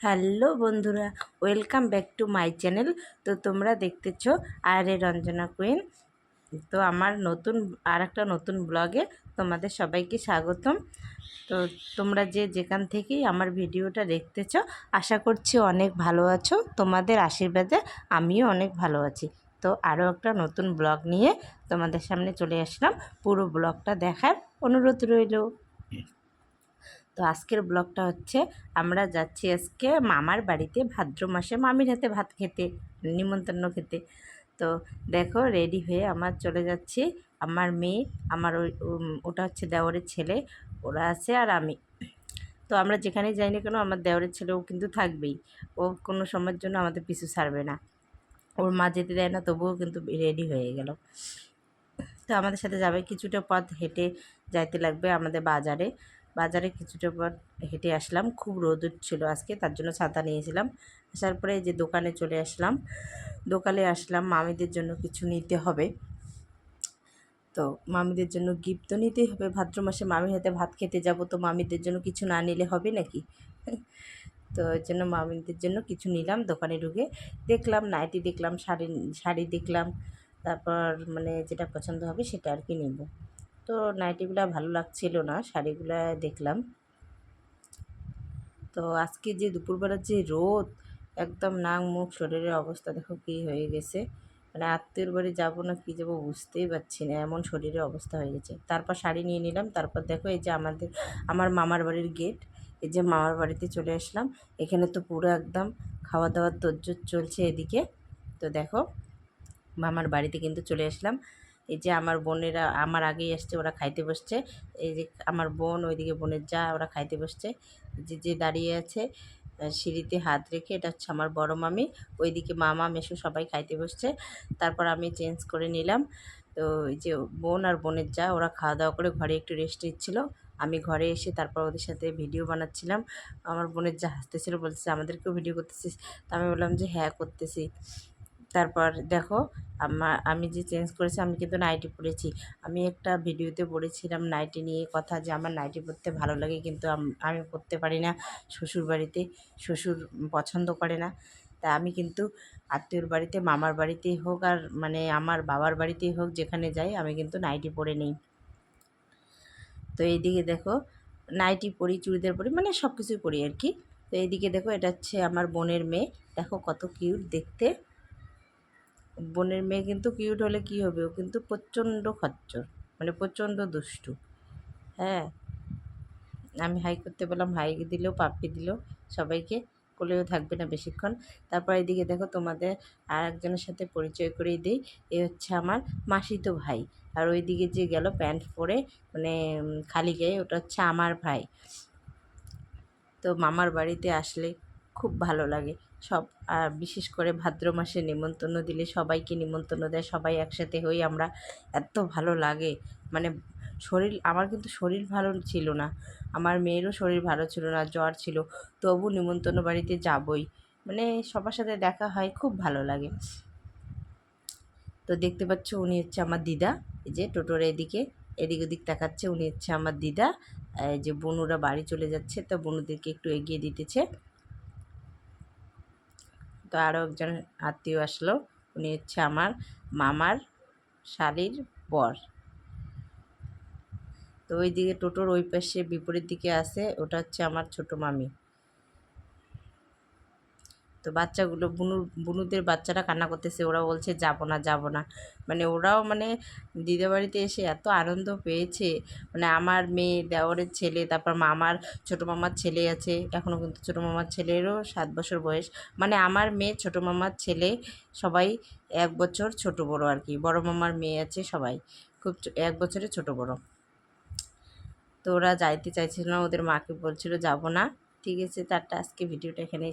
Hello বন্ধুরা, welcome back to my channel. তো তোমরা দেখতেছ আর এ রঞ্জনা কুইন। তো আমার নতুন আর একটা নতুন ব্লগে তোমাদের সবাইকে স্বাগতম। তো তোমরা যে যেখান থেকেই আমার ভিডিওটা দেখতেছ, আশা করছি অনেক ভালো আছো। তোমাদের আশীর্বাদে আমিও অনেক ভালো আছি। তো আরও একটা নতুন ব্লগ নিয়ে তোমাদের সামনে চলে আসলাম। পুরো ব্লগটা দেখার অনুরোধ রইল। তো আজকের ব্লগটা হচ্ছে আমরা যাচ্ছি আজকে মামার বাড়িতে ভাদ্র মাসে, মামির হাতে ভাত খেতে, নিমন্ত্রণ খেতে। তো দেখো রেডি হয়ে আমার চলে যাচ্ছি। আমার মেয়ে, আমার ওই ওটা হচ্ছে দেওরের ছেলে, ওরা আছে আর আমি। তো আমরা যেখানেই যাই না কেন, আমার দেওরের ছেলেও কিন্তু থাকবেই। ও কোনো সময়ের জন্য আমাদের পিছু ছাড়বে না। ওর মা যেতে দেয় না, তবুও কিন্তু রেডি হয়ে গেল। তো আমাদের সাথে যাবে, কিছুটা পথ হেঁটে যাইতে লাগবে আমাদের বাজারে। বাজারে কিছুটা পর হেঁটে আসলাম। খুব রোদ ছিল আজকে, তার জন্য ছাতা নিয়েছিলাম। আসার পরে যে দোকানে চলে আসলাম। দোকানে আসলাম, মামিদের জন্য কিছু নিতে হবে। তো মামিদের জন্য গিফট তো নিতেই হবে। ভাদ্র মাসে মামির হাতে ভাত খেতে যাব, তো মামিদের জন্য কিছু না নিলে হবে নাকি? তো ওই জন্য মামিদের জন্য কিছু নিলাম দোকানে ঢুকে। দেখলাম নাইটি দেখলাম, শাড়ি শাড়ি দেখলাম। তারপর মানে যেটা পছন্দ হবে সেটা আর কি নিব। তো নাইটিগুলো ভালো লাগছিল না, শাড়িগুলো দেখলাম। তো আজকে যে দুপুরবেলার যে রোদ, একদম নাক মুখ শরীরের অবস্থা দেখো কী হয়ে গেছে। মানে আত্মীয়র বাড়ি যাব না কী যাব বুঝতেই পারছি না, এমন শরীরের অবস্থা হয়ে গেছে। তারপর শাড়ি নিয়ে নিলাম, তারপর দেখো এই যে আমাদের, আমার মামার বাড়ির গেট এই যে মামার বাড়িতে চলে আসলাম। এখানে তো পুরো একদম খাওয়া দাওয়ার তোজ্জোর চলছে এদিকে। তো দেখো, মামার বাড়িতে কিন্তু চলে আসলাম। এই যে আমার বোনেরা, আমার আগেই আসছে, ওরা খাইতে বসছে। এই যে আমার বোন, ওইদিকে বোনের যা, ওরা খাইতে বসছে। যে যে দাঁড়িয়ে আছে সিঁড়িতে হাত রেখে, এটা হচ্ছে আমার বড় মামি। ওইদিকে মামা মেশো সবাই খাইতে বসছে। তারপর আমি চেঞ্জ করে নিলাম। তো এই যে বোন আর বোনের যা, ওরা খাওয়া দাওয়া করে ঘরে একটু রেস্ট নিচ্ছিলো। আমি ঘরে এসে তারপর ওদের সাথে ভিডিও বানাচ্ছিলাম। আমার বোনের যা হাসতেছিল বলছে আমাদেরকেও ভিডিও করতেছিস? তা আমি বললাম যে হ্যাঁ করতেছি। তারপর দেখো আমার আমি যে চেঞ্জ করেছি, আমি কিন্তু নাইটি পরেছি আমি একটা ভিডিওতে বলেছিলাম নাইটি নিয়ে কথা যে আমার নাইটি পরতে ভালো লাগে, কিন্তু আমি পরতে পারি না শ্বশুর বাড়িতে। শ্বশুর পছন্দ করে না। তা আমি কিন্তু আত্মীয়র বাড়িতে, মামার বাড়িতেই হোক আর মানে আমার বাবার বাড়িতেই হোক, যেখানে যাই, আমি কিন্তু নাইটি পরে নিই। তো এইদিকে দেখো নাইটি পরি চুড়িদার পরি মানে সব কিছুই পরি আর কি। তো এইদিকে দেখো, এটা হচ্ছে আমার বোনের মেয়ে। দেখো কত কিউট দেখতে। বোনের মেয়ে কিন্তু কিউট হলে কী হবে? ও কিন্তু প্রচণ্ড খচ্চর মানে প্রচণ্ড দুষ্টু। হ্যাঁ? আমি হাই করতে বললাম, হাই দিলেও পাপ্পি দিল, সবাইকে। কোলেও থাকবে না বেশিক্ষণ। তারপর এদিকে দেখো তোমাদের আর একজনের সাথে পরিচয় করেই দিই। এ হচ্ছে আমার মাসিতো ভাই। আর ওইদিকে যে গেল প্যান্ট পরে মানে খালি গায়ে, ওটা হচ্ছে আমার ভাই। তো মামার বাড়িতে আসলে খুব ভালো লাগে। সব বিশেষ করে ভাদ্র মাসে নিমন্ত্রণ দিলে সবাইকে নিমন্ত্রণ দেয়, সবাই একসাথে হই আমরা এত ভালো লাগে। মানে শরীর, আমার কিন্তু শরীর ভালো ছিল না। আমার মেয়েরও শরীর ভালো ছিল না, জ্বর ছিল। তবু নিমন্ত্রণ বাড়িতে যাবই। মানে সবার সাথে দেখা হয়, খুব ভালো লাগে। তো দেখতে পাচ্ছ উনি হচ্ছে আমার দিদা। এই যে টোটোর এদিকে, এদিক ওদিক দেখাচ্ছে উনি হচ্ছে আমার দিদা। যে বনুরা বাড়ি চলে যাচ্ছে, তো বনুদেরকে একটু এগিয়ে দিতেছে। তো আরও একজন আত্মীয় আসলো। উনি হচ্ছে আমার মামার শালির বর। তো ওই দিকে টোটোর ওই পাশে বিপরীত দিকে আছে, ওটা হচ্ছে আমার ছোট মামি। তো বাচ্চাগুলো বুনু, বুনুদের বাচ্চারা কান্না করতেছে ওরা বলছে, যাব না যাব না। মানে ওরাও মানে দিদির বাড়িতে এসে এত আনন্দ পেয়েছে। মানে আমার মেয়ে দেওয়ারের ছেলে, তারপর মামার ছোটো মামার ছেলে আছে এখনও কিন্তু ছোটো মামার ছেলেরও সাত বছর বয়স। মানে আমার মেয়ে, ছোটো মামার ছেলে, সবাই এক বছর ছোট বড় আর কি। বড় মামার মেয়ে আছে সবাই, খুব এক বছরে ছোট বড়। তো ওরা যাইতে চাইছিল না, ওদের মাকে বলছিল, যাব না। ঠিক আছে, তারটা আজকে ভিডিওটা এখানে